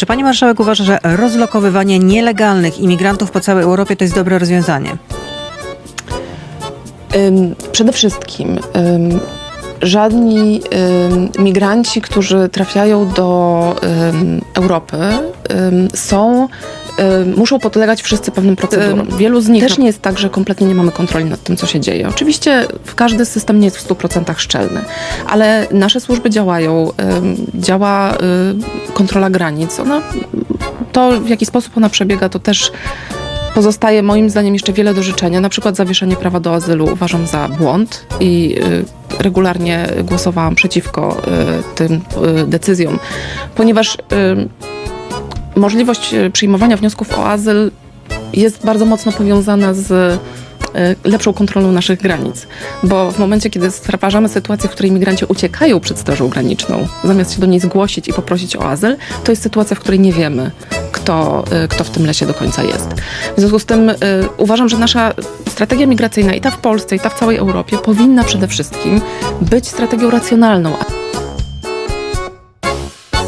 Czy pani marszałek uważa, że rozlokowywanie nielegalnych imigrantów po całej Europie to jest dobre rozwiązanie? Ym, Przede wszystkim ym, żadni ym, migranci, którzy trafiają do Europy, są muszą podlegać wszyscy pewnym procedurom. Wielu z nich też nie jest tak, że kompletnie nie mamy kontroli nad tym, co się dzieje. Oczywiście każdy system nie jest w 100% szczelny, ale nasze służby działają, ym, działa y, kontrola granic. Ona, to, w jaki sposób ona przebiega, to też Pozostaje moim zdaniem jeszcze wiele do życzenia. Na przykład zawieszenie prawa do azylu uważam za błąd i y, regularnie głosowałam przeciwko y, tym y, decyzjom, ponieważ y, możliwość y, przyjmowania wniosków o azyl jest bardzo mocno powiązana z y, lepszą kontrolą naszych granic. Bo w momencie, kiedy stwarzamy sytuację, w której migranci uciekają przed Strażą Graniczną, zamiast się do niej zgłosić i poprosić o azyl, to jest sytuacja, w której nie wiemy, kto, y, kto w tym lesie do końca jest. W związku z tym y, uważam, że nasza strategia migracyjna i ta w Polsce, i ta w całej Europie powinna przede wszystkim być strategią racjonalną,